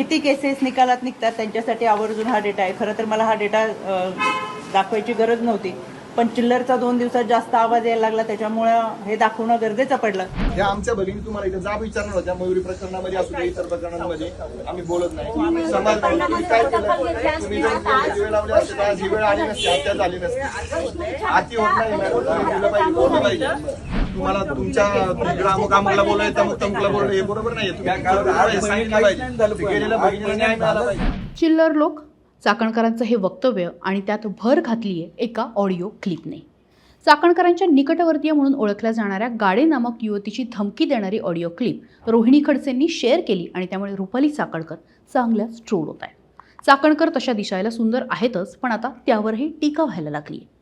किती केसेस निकालात निघतात त्यांच्यासाठी आवर्जून हा डेटा आहे. खरं तर मला हा डेटा दाखवायची गरज नव्हती. पण चिल्लरचा दोन दिवसात जास्त आवाज यायला लागला त्याच्यामुळं हे दाखवणं गरजेचं पडलं. या आमच्या भगिनी तुम्हाला इथे जाब विचारणार होत्या मयुरी प्रकरणामध्ये असू दे इतर प्रकरणांमध्ये. आम्ही बोलत नाही. समाज तुम्ही काय केलं? तुम्ही जर जीवे लावले असते तर आज ही वेळ आली नसती. हत्या झाली नसती. आती होत नाही मॅडम. तुम्ही दिलं पाहिजे. बोललं पाहिजे. तुम्हाला तुमच्या इकडं अमुक अमुकला बोलायचं अमुक तमुकला बोलणं हे बरोबर नाही तुम्ही चिल्लर लोक चाकणकरांचं हे वक्तव्य आणि त्यात भर घातली आहे एका ऑडिओ क्लिपने. चाकणकरांच्या निकटवर्तीय म्हणून ओळखल्या जाणाऱ्या गाडे नामक युवतीची धमकी देणारी ऑडिओ क्लिप रोहिणी खडसेंनी शेअर केली आणि त्यामुळे रुपाली चाकणकर चांगल्याच ट्रोल होत आहे चाकणकर तशा दिसायला सुंदर आहेतच पण आता त्यावरही टीका व्हायला लागली आहे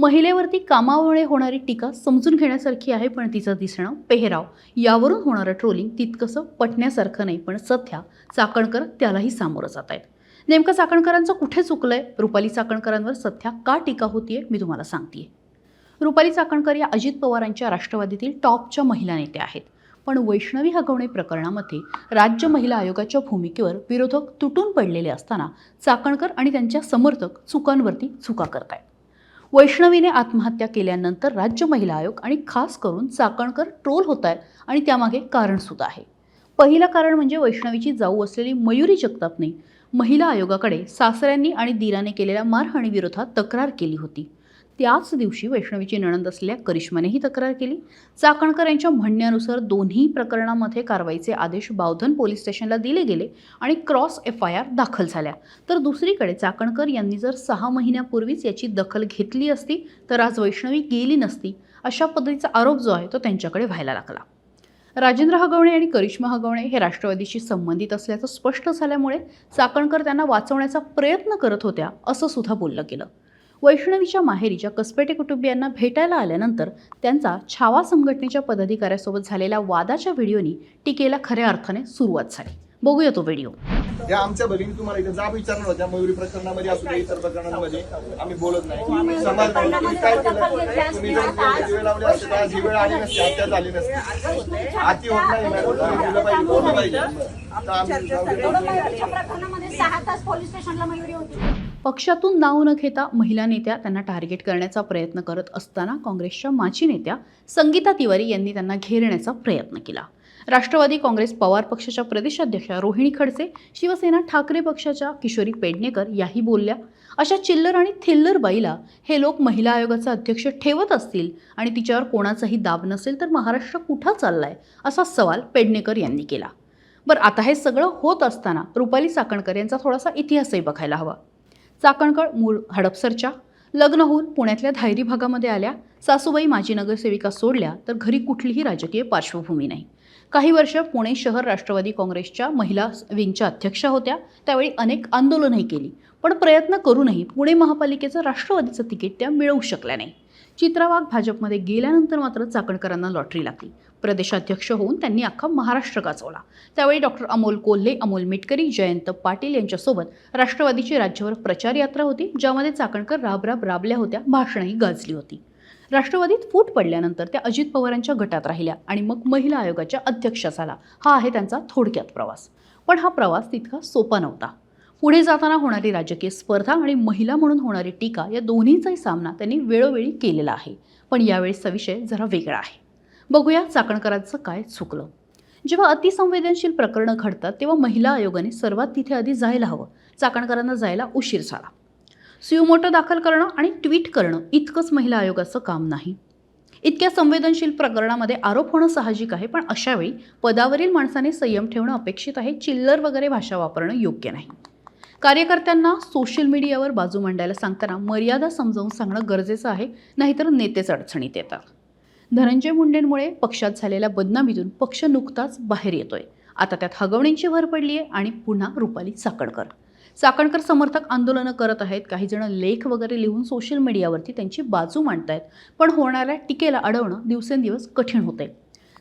महिलेवरती कामामुळे होणारी टीका समजून घेण्यासारखी आहे पण तिचं दिसणं पेहराव. यावरून होणारं ट्रोलिंग तितकंसं पटण्यासारखं नाही पण सध्या चाकणकर त्यालाही सामोरं जात आहेत. नेमकं चाकणकरांचं कुठे चुकलंय? रुपाली चाकणकरांवर सध्या का टीका होतीये मी तुम्हाला सांगतेय. रुपाली चाकणकर या अजित पवारांच्या राष्ट्रवादीतील टॉपच्या महिला नेत्या आहेत. पण वैष्णवी हगवणे प्रकरणामध्ये राज्य महिला आयोगाच्या भूमिकेवर विरोधक तुटून पडलेले असताना चाकणकर आणि त्यांच्या समर्थक चुकांवरती चुका करतायत. वैष्णवीने आत्महत्या केल्यानंतर राज्य महिला आयोग आणि खास करून चाकणकर ट्रोल होत आहेत आणि त्यामागे कारणसुद्धा आहे. पहिलं कारण म्हणजे वैष्णवीची जाऊ असलेली मयुरी जगतापने महिला आयोगाकडे सासऱ्यांनी आणि दिराने केलेल्या मारहाणीविरोधात तक्रार केली होती. त्याच दिवशी वैष्णवीची नणंद असलेल्या करिश्मानेही तक्रार केली. चाकणकर यांच्या म्हणण्यानुसार दोन्ही प्रकरणामध्ये कारवाईचे आदेश बावधन पोलीस स्टेशनला दिले गेले आणि क्रॉस एफ आय आर दाखल झाल्या. तर दुसरीकडे चाकणकर यांनी जर सहा महिन्यापूर्वीच याची दखल घेतली असती तर आज वैष्णवी गेली नसती अशा पद्धतीचा आरोप जो आहे तो त्यांच्याकडे व्हायला लागला. राजेंद्र हगवणे आणि करिश्मा हगवणे हे राष्ट्रवादीशी संबंधित असल्याचं स्पष्ट झाल्यामुळे चाकणकर त्यांना वाचवण्याचा प्रयत्न करत होत्या असं सुद्धा बोललं गेलं. वैष्णवीच्या माहेरीच्या कसपेटे कुटुंबियांना भेटायला आल्यानंतर त्यांचा छावा संघटनेच्या पदाधिकाऱ्यासोबत झालेल्या वादाच्या व्हिडिओनी टीकेला खऱ्या अर्थाने सुरुवात झाली. बघूया तो व्हिडिओ. या आमच्या भगिनी तुम्हाला इथे जाब विचारणार होत्या मयुरी प्रकरणामध्ये असू दे इतर प्रकरणांमध्ये. आम्ही बोलत नाही. समाज नाही तुम्ही काय केलं? तुम्ही जर लावले असते तर आज ही वेळ आली नसती हत्या झाली नसती. आती होत नाही मॅडम. तुम्ही दिलं पाहिजे बोललं पाहिजे. तर आम्ही प्रकरणामध्ये सहा तास पोलीस स्टेशनला मयुरी होती. पक्षातून नाव न घेता महिला नेत्या त्यांना टार्गेट करण्याचा प्रयत्न करत असताना काँग्रेसच्या माजी नेत्या संगीता तिवारी यांनी त्यांना घेरण्याचा प्रयत्न केला. राष्ट्रवादी काँग्रेस पवार पक्षाच्या प्रदेशाध्यक्षा रोहिणी खडसे शिवसेना ठाकरे पक्षाच्या किशोरी पेडणेकर याही बोलल्या. अशा चिल्लर आणि थिल्लर बाईला हे लोक महिला आयोगाचा अध्यक्ष ठेवत असतील आणि तिच्यावर कोणाचाही दाब नसेल तर महाराष्ट्र कुठं चाललाय असा सवाल पेडणेकर यांनी केला. बरं आता हे सगळं होत असताना रुपाली साकणकर यांचा थोडासा इतिहासही बघायला हवा. चाकणकळ मूळ हडपसरच्या. लग्न होऊन पुण्यातल्या धायरी भागामध्ये आल्या. सासूबाई माजी नगरसेविका सोडल्या तर घरी कुठलीही राजकीय पार्श्वभूमी नाही. काही वर्ष पुणे शहर राष्ट्रवादी काँग्रेसच्या महिला विंगच्या अध्यक्षा होत्या. त्यावेळी अनेक आंदोलनही केली. पण प्रयत्न करूनही पुणे महापालिकेचं राष्ट्रवादीचं तिकीट त्या मिळवू शकल्या नाही. चित्रा वाघ भाजपमध्ये गेल्यानंतर मात्र चाकणकरांना लॉटरी लागली. प्रदेशाध्यक्ष होऊन त्यांनी अख्खा महाराष्ट्र गाजवला. त्यावेळी डॉक्टर अमोल कोल्हे अमोल मिटकरी जयंत पाटील यांच्यासोबत राष्ट्रवादीची राज्यभर प्रचार यात्रा होती ज्यामध्ये चाकणकर राबराब राबल्या होत्या भाषणही गाजली होती. राष्ट्रवादीत फूट पडल्यानंतर त्या अजित पवारांच्या गटात राहिल्या आणि मग महिला आयोगाच्या अध्यक्षा झाला. हा आहे त्यांचा थोडक्यात प्रवास. पण हा प्रवास तितका सोपा नव्हता. पुढे जाताना होणारी राजकीय स्पर्धा आणि महिला म्हणून होणारी टीका या दोन्हीचाही सामना त्यांनी वेळोवेळी केलेला आहे. पण यावेळेसचा विषय जरा वेगळा आहे. बघूया चाकणकरांचं काय चुकलं. जेव्हा अतिसंवेदनशील प्रकरणं घडतात तेव्हा महिला आयोगाने सर्वात तिथे आधी जायला हवं. चाकणकरांना जायला उशीर झाला. सुमोटो दाखल करणं आणि ट्विट करणं इतकंच महिला आयोगाचं काम नाही. इतक्या संवेदनशील प्रकरणामध्ये आरोप होणं साहजिक आहे पण अशावेळी पदावरील माणसाने संयम ठेवणं अपेक्षित आहे चिल्लर वगैरे भाषा वापरणं योग्य नाही. कार्यकर्त्यांना सोशल मीडियावर बाजू मांडायला सांगताना मर्यादा समजावून सांगणं गरजेचं आहे नाहीतर नेतेच अडचणीत येतात. धनंजय मुंडेंमुळे पक्षात झालेल्या बदनामीतून पक्ष नुकताच बाहेर येतोय. आता त्यात हगवणींची भर पडली आहे आणि पुन्हा रुपाली चाकणकर चाकणकर समर्थक आंदोलनं करत आहेत. काही जण लेख वगैरे लिहून सोशल मीडियावरती त्यांची बाजू मांडतायत. पण होणाऱ्या टीकेला अडवणं दिवसेंदिवस कठीण होते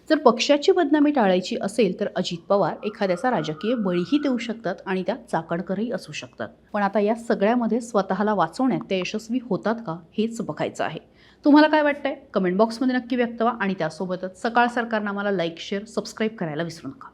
जर पक्षाची बदनामी टाळायची असेल तर अजित पवार एखाद्याचा राजकीय बळीही देऊ शकतात आणि त्या चाकणकरही असू शकतात. पण आता या सगळ्यामध्ये स्वतःला वाचवण्यात ते यशस्वी होतात का हेच बघायचं आहे. तुम्हाला काय वाटतंय? कमेंट बॉक्समध्ये नक्की व्यक्त व्हा आणि त्यासोबतच सकाळ सरकारनं आम्हाला लाईक शेअर सबस्क्राईब करायला विसरू नका.